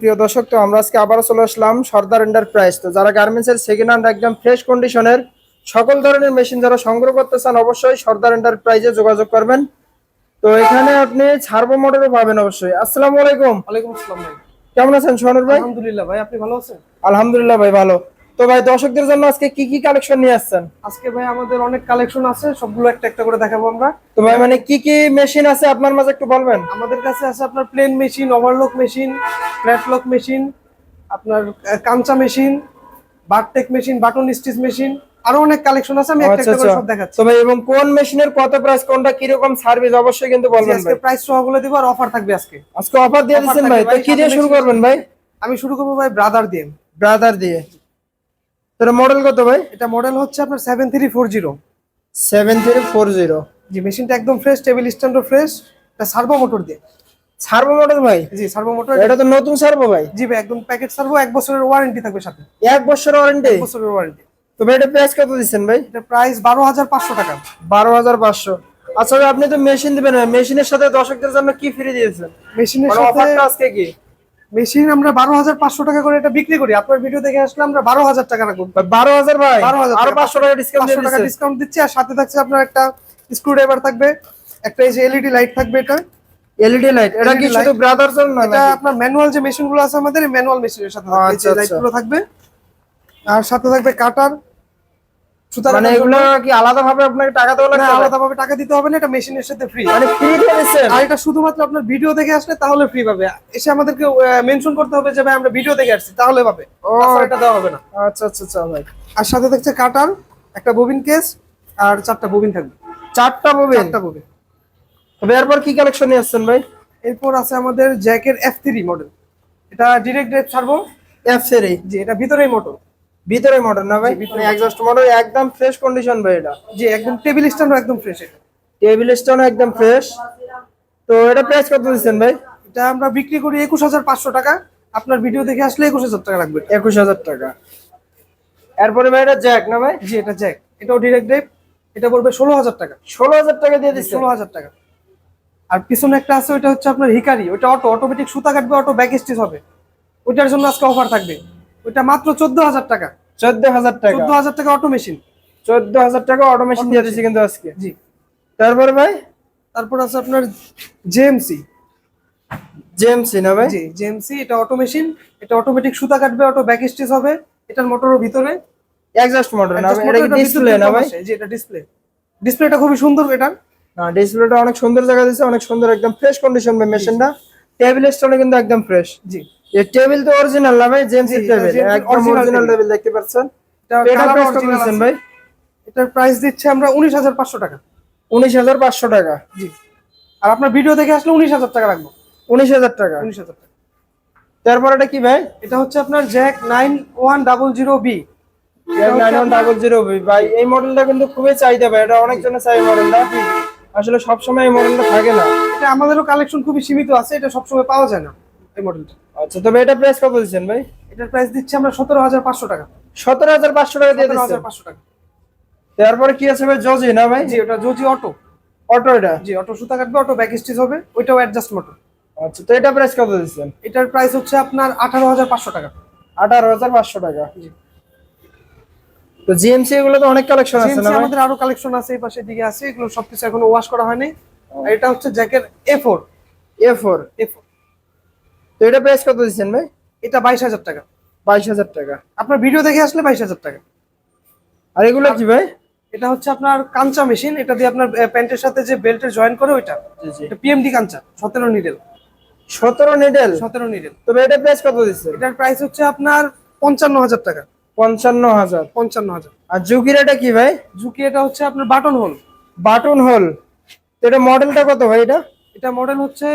প্রিয় দর্শক। তো আমরা আজকে আবারও চলে আসলাম সর্দার এন্টারপ্রাইজ তো যারা গার্মেন্টস এর সেকেন্ড হ্যান্ড একদম ফ্রেশ কন্ডিশনের সকল ধরনের মেশিন যারা সংগ্রহ করতে চান অবশ্যই সর্দার এন্টারপ্রাইজে যোগাযোগ করবেন। তো এখানে আপনি ছাড়বো মোটরও পাবেন অবশ্যই। আসসালামু আলাইকুম ওয়ালাইকুম আসসালাম ভাই। কেমন আছেন সোহানুর ভাই? আলহামদুলিল্লাহ ভাই আপনি ভালো আছেন? আলহামদুলিল্লাহ ভাই ভালো। তো ভাই দর্শকদের জন্য আজকে কি কি কালেকশন নিয়ে আসছেন? আজকে ভাই আমাদের অনেক কালেকশন আছে সবগুলো একটা একটা করে দেখাবো আমরা। তো ভাই মানে কি কি মেশিন আছে আপনার মাঝে একটু বলবেন? আমাদের কাছে আছে আপনার plain machine overlock machine flatlock machine আপনার Kansai machine bartack machine button stitch machine আরও অনেক কালেকশন আছে আমি একটা আচ্ছা একটা করে আচ্ছা। সব দেখাচ্ছি। তো ভাই এবং কোন মেশিনের কত প্রাইস কোনটা কীরকম সার্ভিস অবশ্যই কিন্তু বলবেন আজকে প্রাইস সহ বলে দিব আর অফার থাকবে আজকে। আজকে অফার দিয়ে থাকবে ভাই তো কি দিয়ে শুরু করবেন ভাই? আমি শুরু করব ভাই ব্রাদার দিয়ে। ব্রাদার দিয়ে। তোর মডেল কত ভাই? এটা মডেল হচ্ছে আপনার seven three four zero seven three four zero G মেশিনটা একদম ফ্রেশ টেবিল স্ট্যান্ডও ফ্রেশ এটা সার্ভো মোটর দিয়ে। সার্ভো মডেল ভাই? জি সার্ভো মোটর এটা তো নতুন সার্ভো ভাই? জি ভাই একদম প্যাকেট সার্ভো এক বছরের ওয়ারেন্টি থাকবে সাথে। এক বছরের ওয়ারেন্টি এক বছরের ওয়ারেন্টি তো ভাই এটা প্রাইস কত দিচ্ছেন ভাই? এটা প্রাইস বারো হাজার পাঁচশো টাকা। বারো হাজার পাঁচশো। আচ্ছা ভাই আপনি তো মেশিন দিবেন মেশিনের সাথে দর্শকদের জন্য কি ফ্রি দিয়েছেন? মেশিনের সাথে অফারটা আজকে কি? মেশিন আমরা বারো হাজার পাঁচশো টাকা করে এটা বিক্রি করি। আপনার ভিডিও দেখে আসলে আমরা বারো হাজার টাকা রাখব। বারো হাজার ভাই? 12,000 আরও পাঁচশো টাকা ডিসকাউন্ট টাকা ডিসকাউন্ট দিচ্ছি আর সাথে থাকছে আপনার একটা স্ক্রু ড্রাইভার থাকবে একটা এই যে এলইডি লাইট থাকবে এটা। এলইডি লাইট এটা কি শুধু light। ব্রাদার জন্য না এটা আপনার ম্যানুয়াল যে মেশিনগুলো আছে আমাদের ম্যানুয়াল মেশিনের সাথে। এই আচ্ছা, যে লাইট আচ্ছা। গুলো থাকবে। আর সাথে থাকবে কাটার মানে এগুলো কি আপনাকে টাকা দেওয়া না লাগবে আলাদা টাকা দিতে হবে না এটা মেশিনের সাথে ফ্রি মানে ফ্রি দিয়ে আর এটা শুধুমাত্র আপনার ভিডিও দেখে আসলে তাহলে ফ্রি পাবে। এসে আমাদেরকে মেনশন করতে হবে যে ভাই আমরা ভিডিও দেখে আসছি তাহলে পাবে। এটা দেওয়া হবে না। আচ্ছা আচ্ছা আচ্ছা ভাই। আর সাথে থাকছে কাটার একটা ববিন কেস আর চারটা ববিন থাকবে। চারটা ববেন চারটা ববিন তবে এরপর কি কালেকশন আসছেন ভাই? এরপর আছে আমাদের জ্যাকের এফ থ্রি মডেল এটা ডিরেক্ট ড্রাইভ ছাড়বো। এফ জি এটা ভিতরেই মোটর ভিতরে মডেল না ভাই? ভিতরে এক্সস্ট মডেল একদম ফ্রেশ কন্ডিশন ভাই এটা। জি একদম টেবিল স্ট্যান্ডও একদম ফ্রেশ এটা। টেবিল স্টোন একদম ফ্রেশ তো এটা প্রাইস কত দিচ্ছেন ভাই? এটা আমরা বিক্রি করি একুশ হাজার পাঁচশো টাকা। আপনার ভিডিও দেখে আসলে একুশ হাজার টাকা লাগবে। একুশ হাজার টাকা। এরপরে ভাই এটা জ্যাক না ভাই? জি এটা জ্যাক এটাও ডিরেক্ট ড্রাইভ এটা পড়বে ষোলো হাজার টাকা। ষোলো হাজার টাকা দিয়ে দিচ্ছেন ষোলো হাজার টাকা। আর পিছনে একটা আছে ওইটা হচ্ছে আপনার হিকারি। ওটা অটো অটোমেটিক সুতা কাটবে অটো ব্যাক স্টিচ হবে। ওইটার জন্য আজকে অফার থাকবে। ওইটা মাত্র চোদ্দ হাজার টাকা। চোদ্দ হাজার টাকা। চোদ্দ হাজার টাকা অটো মেশিন চোদ্দ হাজার টাকা অটোমেশন দিয়ে দিচ্ছি কিন্তু আজকে। জি। তারপর ভাই? তারপর আছে আপনার জেএমসি জেএমসি না ভাই? জি জেএমসি এটা অটো মেশিন এটা অটোমেটিক সুতা কাটবে অটো ব্যাক স্টিচ হবে এটার মোটরের ভিতরে। এক্সস্ট মডেল না? এটা কি ডিসপ্লে না ভাই? জি এটা ডিসপ্লে ডিসপ্লেটা খুবই সুন্দর এটা। না ডিসপ্লেটা অনেক সুন্দর জায়গা দিচ্ছে অনেক সুন্দর একদম ফ্রেশ কন্ডিশন মেশিনটা টেবিল স্টোনে কিন্তু একদম ফ্রেশ জি। এই টেবিল তো অরিজিনাল না ভাই জেএমসি টেবিল একদম অরিজিনাল টেবিল। দেখতে পাচ্ছেন? এটা প্রাইস কত দিচ্ছেন ভাই? এটার প্রাইস দিচ্ছে আমরা উনিশ হাজার পাঁচশো টাকা। উনিশ হাজার পাঁচশো টাকা? জি। আর আপনার ভিডিও দেখে আসলে উনিশ হাজার টাকা রাখব। উনিশ হাজার টাকা? উনিশ হাজার টাকা। তারপর এটা কি ভাই? এটা হচ্ছে আপনার Jack nine one double zero B one double zero ভাই এই মডেলটা কিন্তু খুবই চাহিদা ভাই এটা অনেক জন্য চাই মডেলটা আসলে সবসময় এই মডেলটা থাকে না। এটা আমাদেরও কালেকশন খুবই সীমিত আছে এটা সবসময় পাওয়া যায় না এই মডেলটা আচ্ছা তবে এটা প্রাইস কত দিচ্ছেন ভাই? এটার প্রাইস দিচ্ছে আমরা সতেরো হাজার পাঁচশো টাকা। সতেরো হাজার পাঁচশো টাকা দিয়ে হাজার পাঁচশো টাকা। তারপরে কি আছে ভাই? জজি না ভাই? জি ওটা জজি অটো অটো এটা? জি অটো সুতা কাটবে অটো ব্যাক স্টিচ হবে ওইটাও অ্যাডজাস্ট মোটর আচ্ছা তো এটা প্রাইস কত দিচ্ছেন? এটার প্রাইস হচ্ছে আপনার আঠারো হাজার পাঁচশো টাকা। আঠারো হাজার পাঁচশো টাকা। জি। তো জিএমসি এগুলো তো অনেক কালেকশন আছে না আমাদের আরও কালেকশন আছে এই পাশের দিকে আছে এগুলো সবকিছু এখনও ওয়াশ করা হয়নি। এটা হচ্ছে জ্যাকের A four A four A four এটা প্রাইস কত দিচ্ছেন ভাই? এটা বাইশ হাজার টাকা। বাইশ হাজার টাকা। আপনার ভিডিও দেখে আসলে বাইশ হাজার টাকা। আর এগুলো কি ভাই? এটা হচ্ছে আপনার কাঞ্চা মেশিন এটা দিয়ে আপনার প্যান্টের সাথে যে বেল্টের জয়েন করে ওইটা। এটা পিএমডি কাঞ্চা সতেরো নিডেল সতেরো নিডেল সতেরো নিডেল তবে এটা প্রাইস কত দিচ্ছে? এটার প্রাইস হচ্ছে আপনার পঞ্চান্ন হাজার টাকা। পঞ্চান্ন হাজার। পঞ্চান্ন হাজার। আর জুকির এটা কি ভাই? ঝুঁকি এটা হচ্ছে আপনার বাটন হোল বাটন হোল এটা মডেলটা কত ভাই এটা? এটা মডেল হচ্ছে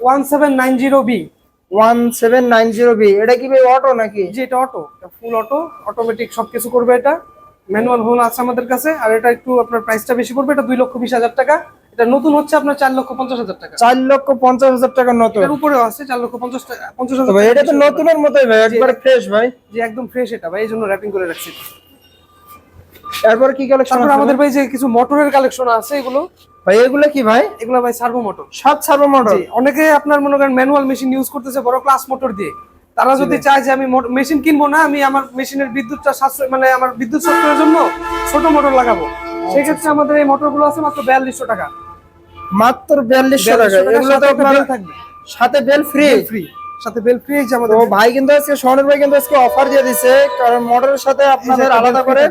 one seven nine zero B. One seven nine zero B. এটা কি ভাই অটো নাকি? যে এটা অটো ফুল অটো অটোমেটিক সবকিছু করবে এটা। ম্যানুয়াল হোল আছে আমাদের কাছে আর এটা একটু আপনার প্রাইসটা বেশি পড়বে এটা দুই লক্ষ বিশ হাজার টাকা। এটা নতুন হচ্ছে আপনার চার লক্ষ পঞ্চাশ হাজার টাকা। চার লক্ষ পঞ্চাশ হাজার টাকা নতুন। এটার উপরেও আছে চার লক্ষ পঞ্চাশ টাকা পঞ্চাশ তো হাজার ভাই এটা তো নতুনের মতোই ভাই একবারে ফ্রেশ ভাই। যে একদম ফ্রেশ এটা ভাই এই জন্য র্যাপিং করে রাখছি। এরপর কি কালেকশন তারপর আমাদের ভাই যে কিছু মোটরের কালেকশন আছে এগুলো। ভাই এগুলো কি ভাই? এগুলো ভাই সার্ভো মোটর সাত সার্ভো জি অনেকে আপনার মনে করেন ম্যানুয়াল মেশিন ইউজ করতেছে বড় ক্লাস মোটর দিয়ে। তারা যদি চায় যে আমি মেশিন কিনবো না আমি আমার মেশিনের বিদ্যুৎটা সাশ্রয় মানে আমার বিদ্যুৎ সাশ্রয়ের জন্য ছোট মোটর লাগাবো। সেক্ষেত্রে আমাদের এই মোটরগুলো আছে মাত্র বিয়াল্লিশশো টাকা। মাত্র বিয়াল্লিশশো টাকা। এগুলো তো আপনার থাকবে। সাথে বেল ফ্রি ফ্রি সাথে বেল ফ্রি যে আমাদের ভাই কিন্তু আজকে সোনের ভাই কিন্তু আজকে অফার দিয়ে দিছে কারণ মোটরের সাথে আপনাদের আলাদা করে।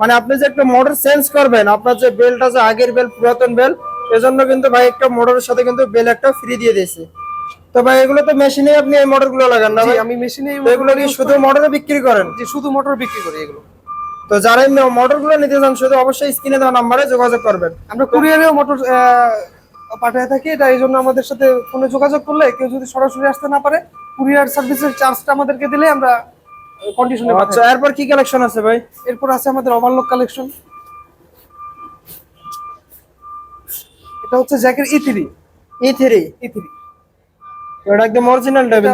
মানে আপনি যে একটা মোটর চেঞ্জ করবেন আপনার যে বেলটা যে আগের বেল পুরাতন বেল এজন্য কিন্তু ভাই একটা মোটরের সাথে কিন্তু বেল একটা ফ্রি দিয়ে দিয়েছে। তো ভাই এগুলো তো মেশিনে আপনি এই মোটরগুলো লাগান না ভাই? আমি মেশিনে এগুলো কি শুধু মোটরে বিক্রি করেন? যে শুধু মোটর বিক্রি করি এগুলো। তো যারা এই মোটরগুলো নিতে চান শুধু অবশ্যই স্ক্রিনে দেওয়া নাম্বারে যোগাযোগ করবেন। আমরা কুরিয়ারেও মোটর পাঠিয়ে থাকি। এটা এই জন্য আমাদের সাথে ফোনে যোগাযোগ করলে কেউ যদি সরাসরি আসতে না পারে কুরিয়ার সার্ভিসের চার্জটা আমাদেরকে দিলে আমরা কন্ডিশনে আচ্ছা এরপর কি কালেকশন আছে ভাই? এরপর আছে আমাদের ওভারলক কালেকশন এটা হচ্ছে জ্যাকের E three E three E three এটা একদম অরিজিনাল টেবিল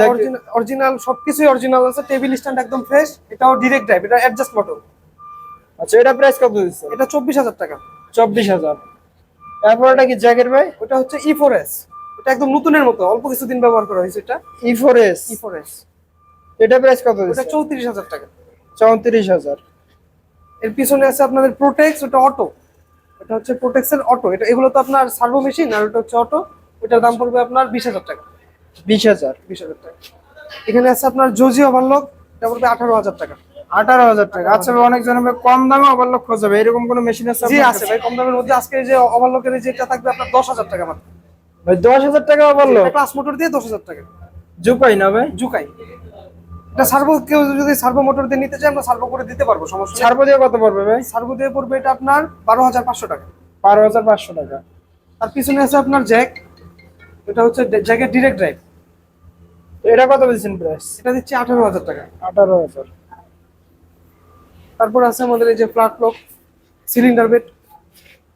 অরিজিনাল সবকিছুই অরিজিনাল আছে টেবিল স্ট্যান্ড একদম ফ্রেশ এটাও ডিরেক্ট ড্রাইভ এটা অ্যাডজাস্ট মোটর আচ্ছা এটা প্রাইস কত দিচ্ছে? এটা চব্বিশ হাজার টাকা। চব্বিশ হাজার। এরপর এটা কি জ্যাকেট ভাই? ওটা হচ্ছে ই ফোর এস এটা একদম নতুনের মতো অল্প কিছুদিন ব্যবহার করা হয়েছে এটা। E four S E four S এটা প্রাইস কত দিচ্ছে চৌত্রিশ হাজার টাকা। চৌত্রিশ হাজার। এর পিছনে আছে আপনাদের প্রোটেক্স ওটা অটো এটা হচ্ছে প্রোটেক্সের অটো এটা এগুলো তো আপনার সার্ভো মেশিন আর ওটা হচ্ছে অটো ওটার দাম পড়বে আপনার বিশ হাজার টাকা। বিশ হাজার। বিশ হাজার টাকা। এখানে আছে আপনার জোজি ওভারলক এটা পড়বে আঠারো হাজার টাকা। আঠারো হাজার টাকা। আচ্ছা ভাই, অনেক জনের ভাই কম দামে ওভারলক খোঁজাবে এরকম কোনো মেশিন আছে জি আছে ভাই। কম দামের মধ্যে আজকে যে ওভারলকের যেটা থাকবে আপনার দশ হাজার টাকা মাত্র। ভাই দশ হাজার টাকা ওভারলক ক্লাস মোটর দিয়ে দশ হাজার টাকা। জুপাই না ভাই? জুকাই। এটা সার্ভো কেউ যদি সার্ভো মোটর দিয়ে নিতে চায় আমরা সার্ভো করে দিতে পারব সমস্যা ছাড়বো দিয়ে কত পড়বে ভাই? সার্ভো দিয়ে পড়বে এটা আপনার বারো হাজার পাঁচশো টাকা। বারো হাজার পাঁচশো টাকা। তার পিছনে আছে আপনার জ্যাক। এটা হচ্ছে জ্যাকের ডিরেক্ট ড্রাইভ এটা কত দিচ্ছেন প্রাইস এটা দিচ্ছে আঠারো হাজার টাকা। আঠারো হাজার। তারপর আছে আমাদের এই যে flat lock cylinder bed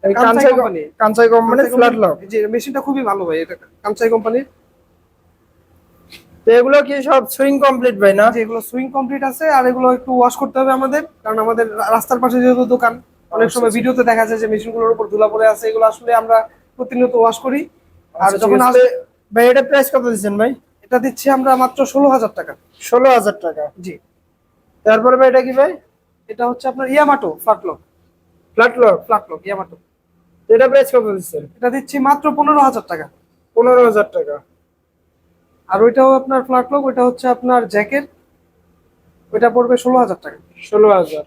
Kansai Kansai company। Kansai কোম্পানির ফ্ল্যাট লক যে মেশিনটা খুবই ভালো ভাই এটা কামচাই কোম্পানির তো এগুলো কি সব সুইং কমপ্লিট ভাই না? এগুলো সুইং কমপ্লিট আছে আর এগুলো একটু ওয়াশ করতে হবে আমাদের কারণ আমাদের রাস্তার পাশে যেহেতু দোকান অনেক আচ্ছা, সময় ভিডিওতে দেখা যায় যে মেশিনগুলোর উপর ধুলা পড়ে আছে এগুলো আসলে আমরা প্রতিনিয়ত ওয়াশ করি। আর আচ্ছা, যখন আছে। ভাই এটা প্রাইস কত দিচ্ছেন ভাই? এটা দিচ্ছি আমরা মাত্র ষোলো হাজার টাকা। ষোলো হাজার টাকা। জি। তারপরে ভাই এটা কি ভাই? এটা হচ্ছে আপনার Yamato flat lock flat lock flat lock Yamato এটা প্রাইস কত দিচ্ছেন? এটা দিচ্ছি মাত্র পনেরো হাজার টাকা। পনেরো হাজার টাকা। আর ওইটাও আপনার ফ্ল্যাট লক ওইটা হচ্ছে আপনার জ্যাকেট ওইটা পড়বে ষোলো হাজার টাকা। ষোলো হাজার।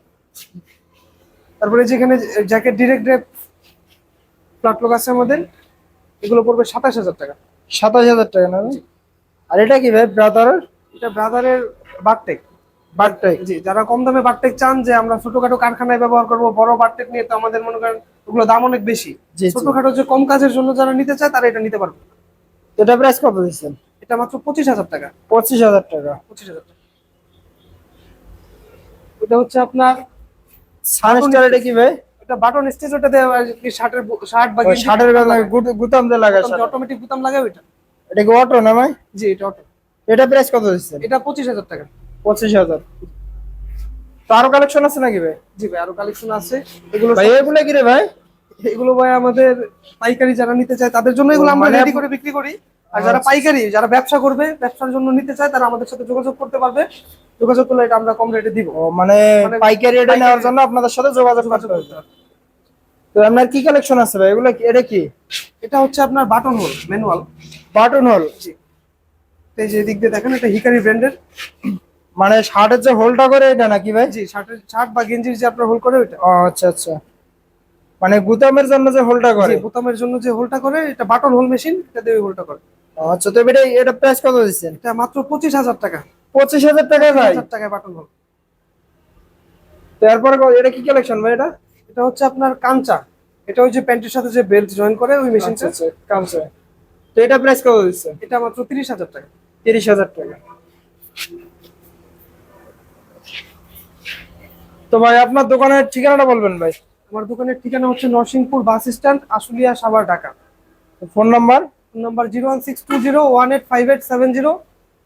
তারপরে যেখানে জ্যাকেট ডিরেক্ট ড্রেপ ফ্ল্যাট লক আছে আমাদের এগুলো পড়বে সাতাশ হাজার টাকা। সাতাশ হাজার টাকা না? আর এটা কি ভাই ব্রাদার এটা ব্রাদারের বারটেক বারটাই জি যারা কম দামে বারটেক চান যে আমরা ছোটখাটো কারখানায় ব্যবহার করব বড় বারটেক নিয়ে তো আমাদের মনে করেন ওগুলো দাম অনেক বেশি। ছোটখাটো যে কম কাজের জন্য যারা নিতে চায় তারা এটা নিতে পারবে। এটা প্রাইস কত দিচ্ছেন? এটা মাত্র পঁচিশ হাজার টাকা। পঁচিশ হাজার টাকা। পঁচিশ হাজার টাকা। এটা হচ্ছে আপনার সানস্টার এটা কি ভাই? এটা বাটন স্টেজ ওটাতে শার্টের শার্ট বা শার্টের গুতাম দিয়ে লাগায় অটোমেটিক বুতাম লাগে ওইটা এটা। কি অটো না ভাই? জি এটা অটো এটা প্রাইস কত দিচ্ছেন? এটা পঁচিশ হাজার টাকা। পঁচিশ হাজার। তো আরও কালেকশন আছে নাকি ভাই? জি ভাই আরও কালেকশন আছে। এগুলো ভাই এগুলো কি রে ভাই? এগুলো ভাই আমাদের পাইকারি যারা নিতে চায় তাদের জন্য এগুলো আমরা মানে রেডি করে বিক্রি করি। আর যারা পাইকারি যারা ব্যবসা করবে ব্যবসার জন্য নিতে চায় তারা আমাদের সাথে যোগাযোগ করতে পারবে। যোগাযোগ করলে এটা আমরা কম রেটে দিব। মানে মানে পাইকারি পাইকারি- নেওয়ার জন্য আপনাদের সাথে যোগাযোগ করতে হবে। তো আপনার কি কালেকশন আছে ভাই? এগুলো কি- এটা কি? এটা হচ্ছে আপনার বাটন হোল ম্যানুয়াল বাটন হল এই যে দিক দিয়ে দেখেন এটা হিকারি ব্র্যান্ডের মানে শার্টের যে হোলটা করে এটা নাকি ভাই? জি শার্টের শার্ট বা গেঞ্জির যে আপনার হোল করে ওইটা। ও আচ্ছা আচ্ছা। মানে গুতামের জন্য যে হোলটা করে? জি বোতামের জন্য যে হোলটা করে এটা বাটন হোল মেশিন এটা দিয়ে হোলটা করে। আচ্ছা তো এটা এটা প্রাইস কত দিচ্ছেন? এটা মাত্র পঁচিশ হাজার টাকা। পঁচিশ হাজার টাকা ভাই। টাকায় বাটন হোল তারপরে এটা কি কালেকশন ভাই এটা? এটা হচ্ছে আপনার কাঞ্চা। এটা ওই যে প্যান্টের সাথে যে বেল্ট জয়েন করে ওই আচ্ছা মেশিনটা আচ্ছা তো এটা প্রাইস কত দিচ্ছেন? এটা মাত্র তিরিশ হাজার টাকা। তিরিশ হাজার টাকা। তো ভাই আপনার দোকানের ঠিকানাটা বলবেন ভাই। আমার দোকানের ঠিকানা হচ্ছে Narsingpur bus stand Ashulia Savar Dhaka. Phone number? Number zero one six two zero one eight five eight seven zero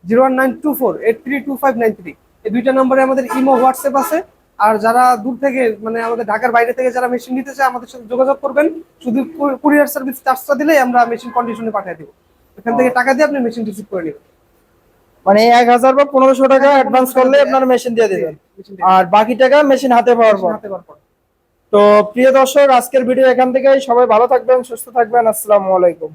zero one nine two four eight three two five nine three এই দুইটা নম্বরে আমাদের imo WhatsApp আছে। আর যারা দূর থেকে মানে আমাদের ঢাকার বাইরে থেকে যারা মেশিন নিতে চায় আমাদের সাথে যোগাযোগ করবেন। শুধু কুরিয়ার সার্ভিস চার্জটা দিলেই আমরা মেশিন কন্ডিশনে পাঠিয়ে দেবো। এখান থেকে টাকা দিয়ে আপনি মেশিন রিসিভ করে নেবেন। মানে এক হাজার বা পনেরোশো টাকা অ্যাডভান্স করলে আপনার মেশিন দিয়ে দিবেন। আর বাকি টাকা মেশিন হাতে পাওয়ার পর। হাতে পাওয়ার পর। তো প্রিয় দর্শক আজকের ভিডিও এখান থেকে সবাই ভালো থাকবেন সুস্থ থাকবেন। আসসালামু আলাইকুম।